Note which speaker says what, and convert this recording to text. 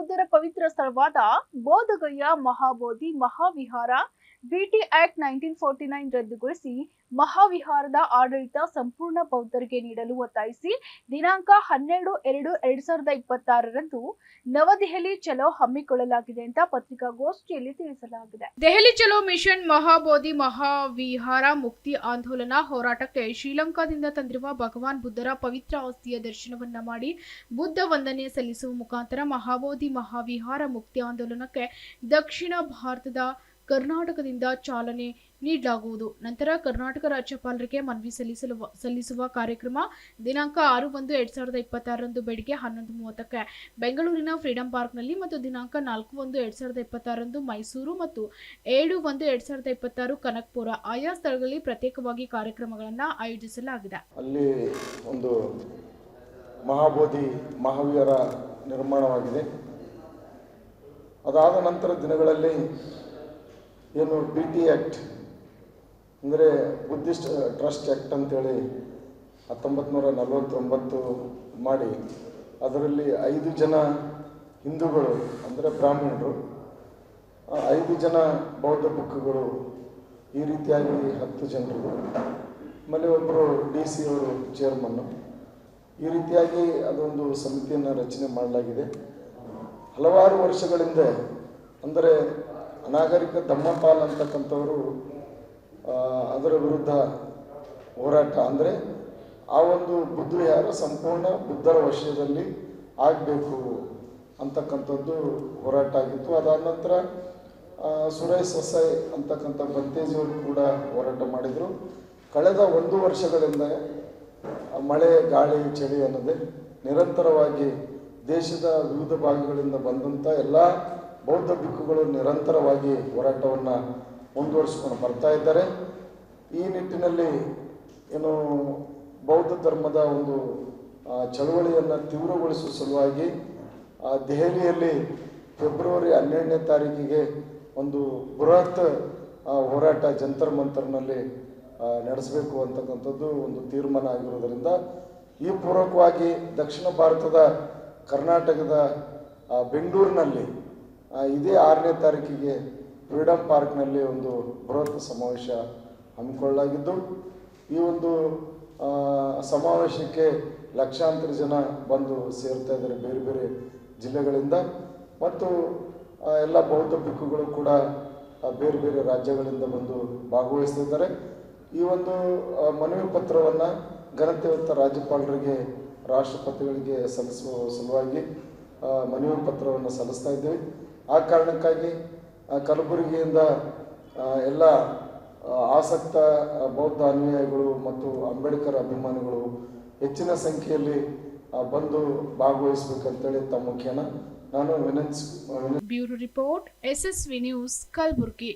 Speaker 1: ಬೌದ್ಧರ ಪವಿತ್ರ ಸ್ಥಳವಾದ Bodhgaya Mahabodhi Mahavihara BT act nineteen forty nine ರದ್ದುಗೊಳಿಸಿ ಮಹಾವಿಹಾರದ ಆಡಳಿತ ಸಂಪೂರ್ಣ ಬೌದ್ಧರಿಗೆ ನೀಡಲು ಒತ್ತಾಯಿಸಿ ದಿನಾಂಕ ಹನ್ನೆರಡು ಎರಡು ಎರಡ್ ಸಾವಿರದ ಇಪ್ಪತ್ತಾರರಂದು ನವದೆಹಲಿ ಚಲೋ ಹಮ್ಮಿಕೊಳ್ಳಲಾಗಿದೆ ಅಂತ ಪತ್ರಿಕಾಗೋಷ್ಠಿಯಲ್ಲಿ ತಿಳಿಸಲಾಗಿದೆ. ದೆಹಲಿ ಚಲೋ ಮಿಷನ್ ಮಹಾಬೋಧಿ ಮಹಾವಿಹಾರ ಮುಕ್ತಿ ಆಂದೋಲನ ಹೋರಾಟಕ್ಕೆ ಶ್ರೀಲಂಕಾದಿಂದ ತಂದಿರುವ ಭಗವಾನ್ ಬುದ್ಧರ ಪವಿತ್ರ ಆಸ್ತಿಯ ದರ್ಶನವನ್ನ ಮಾಡಿ ಬುದ್ಧ ವಂದನೆ ಸಲ್ಲಿಸುವ ಮುಖಾಂತರ ಮಹಾಬೋಧಿ ಮಹಾವಿಹಾರ ಮುಕ್ತಿ ಆಂದೋಲನಕ್ಕೆ ದಕ್ಷಿಣ ಭಾರತದ ಕರ್ನಾಟಕದಿಂದ ಚಾಲನೆ ನೀಡಲಾಗುವುದು. ನಂತರ ಕರ್ನಾಟಕ ರಾಜ್ಯಪಾಲರಿಗೆ ಮನವಿ ಸಲ್ಲಿಸಲು ಸಲ್ಲಿಸುವ ಕಾರ್ಯಕ್ರಮ ದಿನಾಂಕ ಆರು ಒಂದು ಎರಡ್ ಸಾವಿರದ ಇಪ್ಪತ್ತಾರರಂದು ಬೆಳಿಗ್ಗೆ ಹನ್ನೊಂದು ಮೂವತ್ತಕ್ಕೆ ಬೆಂಗಳೂರಿನ ಫ್ರೀಡಂ ಪಾರ್ಕ್ನಲ್ಲಿ ಮತ್ತು ದಿನಾಂಕ ನಾಲ್ಕು ಒಂದು ಎರಡ್ ಸಾವಿರದ ಇಪ್ಪತ್ತಾರರಂದು ಮೈಸೂರು ಮತ್ತು ಏಳು ಒಂದು ಎರಡ್ ಸಾವಿರದ ಇಪ್ಪತ್ತಾರು ಕನಕ್ಪುರ. ಆಯಾ ಸ್ಥಳಗಳಲ್ಲಿ ಪ್ರತ್ಯೇಕವಾಗಿ ಕಾರ್ಯಕ್ರಮಗಳನ್ನು ಆಯೋಜಿಸಲಾಗಿದೆ.
Speaker 2: ಅಲ್ಲಿ ಒಂದು ಮಹಾಬೋಧಿ ಮಹಾವೀರ ನಿರ್ಮಾಣವಾಗಿದೆ. ಅದಾದ ನಂತರ ದಿನಗಳಲ್ಲಿ ಏನು ಬಿ ಟಿ ಆ್ಯಕ್ಟ್ ಅಂದರೆ ಬುದ್ಧಿಸ್ಟ್ ಟ್ರಸ್ಟ್ ಆ್ಯಕ್ಟ್ ಅಂತೇಳಿ ಹತ್ತೊಂಬತ್ತು ನೂರ ನಲವತ್ತೊಂಬತ್ತು ಮಾಡಿ, ಅದರಲ್ಲಿ ಐದು ಜನ ಹಿಂದೂಗಳು, ಅಂದರೆ ಬ್ರಾಹ್ಮಣರು ಐದು ಜನ ಬೌದ್ಧ ಬುಕ್ಗಳು ಈ ರೀತಿಯಾಗಿ ಹತ್ತು ಜನರು. ಆಮೇಲೆ ಒಬ್ಬರು ಡಿ ಸಿ ಅವರು ಚೇರ್ಮನ್ನು ಈ ರೀತಿಯಾಗಿ ಅದೊಂದು ಸಮಿತಿಯನ್ನು ರಚನೆ ಮಾಡಲಾಗಿದೆ. ಹಲವಾರು ವರ್ಷಗಳಿಂದ, ಅಂದರೆ ಅನಾಗರಿಕ ದಮ್ಮಪಾಲ್ ಅಂತಕ್ಕಂಥವರು ಅದರ ವಿರುದ್ಧ ಹೋರಾಟ. ಅಂದರೆ ಆ ಒಂದು ಬುದ್ಧ ಯಾರು? ಸಂಪೂರ್ಣ ಬುದ್ಧರ ವಶದಲ್ಲಿ ಆಗಬೇಕು ಅಂತಕ್ಕಂಥದ್ದು ಹೋರಾಟ ಆಗಿತ್ತು. ಅದಾದ ನಂತರ ಸುರೇಶ್ ಸೊಸೈ ಅಂತಕ್ಕಂಥ ಬಂತೇಜಿಯವರು ಕೂಡ ಹೋರಾಟ ಮಾಡಿದರು. ಕಳೆದ ಒಂದು ವರ್ಷಗಳಿಂದ ಮಳೆ, ಗಾಳಿ, ಚಳಿ ಅನ್ನೋದೇ ನಿರಂತರವಾಗಿ ದೇಶದ ವಿವಿಧ ಭಾಗಗಳಿಂದ ಬಂದಂಥ ಎಲ್ಲ ಬೌದ್ಧ ಭಿಕ್ಕುಗಳು ನಿರಂತರವಾಗಿ ಹೋರಾಟವನ್ನು ಮುಂದುವರಿಸಿಕೊಂಡು ಬರ್ತಾ ಇದ್ದಾರೆ. ಈ ನಿಟ್ಟಿನಲ್ಲಿ ಏನು ಬೌದ್ಧ ಧರ್ಮದ ಒಂದು ಚಳವಳಿಯನ್ನು ತೀವ್ರಗೊಳಿಸುವ ಸಲುವಾಗಿ ದೆಹಲಿಯಲ್ಲಿ ಫೆಬ್ರವರಿ ಹನ್ನೆರಡನೇ ತಾರೀಕಿಗೆ ಒಂದು ಬೃಹತ್ ಹೋರಾಟ ಜಂತರ್ ಮಂತರ್ನಲ್ಲಿ ನಡೆಸಬೇಕು ಅಂತಕ್ಕಂಥದ್ದು ಒಂದು ತೀರ್ಮಾನ ಆಗಿರೋದರಿಂದ, ಈ ಪೂರ್ವಕವಾಗಿ ದಕ್ಷಿಣ ಭಾರತದ ಕರ್ನಾಟಕದ ಬೆಂಗಳೂರಿನಲ್ಲಿ ಇದೇ ಆರನೇ ತಾರೀಕಿಗೆ ಫ್ರೀಡಂ ಪಾರ್ಕ್ನಲ್ಲಿ ಒಂದು ಬೃಹತ್ ಸಮಾವೇಶ ಹಮ್ಮಿಕೊಳ್ಳಲಾಗಿದ್ದು, ಈ ಒಂದು ಸಮಾವೇಶಕ್ಕೆ ಲಕ್ಷಾಂತರ ಜನ ಬಂದು ಸೇರ್ತಾ ಇದ್ದಾರೆ ಬೇರೆ ಬೇರೆ ಜಿಲ್ಲೆಗಳಿಂದ. ಮತ್ತು ಎಲ್ಲ ಬೌದ್ಧ ಭಿಕ್ಕುಗಳು ಕೂಡ ಬೇರೆ ಬೇರೆ ರಾಜ್ಯಗಳಿಂದ ಬಂದು ಭಾಗವಹಿಸ್ತಿದ್ದಾರೆ ಈ ಒಂದು ಮನವಿ ಪತ್ರವನ್ನು ಘನತೆಯುತ ರಾಜ್ಯಪಾಲರಿಗೆ, ರಾಷ್ಟ್ರಪತಿಗಳಿಗೆ ಸಲ್ಲಿಸುವ ಸಲುವಾಗಿ ಮನವಿ ಪತ್ರವನ್ನು ಸಲ್ಲಿಸ್ತಾ ಇದ್ದೇವೆ. ಆ ಕಾರಣಕ್ಕಾಗಿ ಕಲಬುರಗಿಯಿಂದ ಎಲ್ಲ ಆಸಕ್ತ ಬೌದ್ಧ ಅನುಯಾಯಿಗಳು ಮತ್ತು ಅಂಬೇಡ್ಕರ್ ಅಭಿಮಾನಿಗಳು ಹೆಚ್ಚಿನ ಸಂಖ್ಯೆಯಲ್ಲಿ ಬಂದು ಭಾಗವಹಿಸಬೇಕಂತೇಳಿ ತಮ್ಮ ಮುಖ್ಯನ ನಾನು ವಿನಂತಿಸ್ ವಿನ
Speaker 1: bureau report V news, Kalaburagi.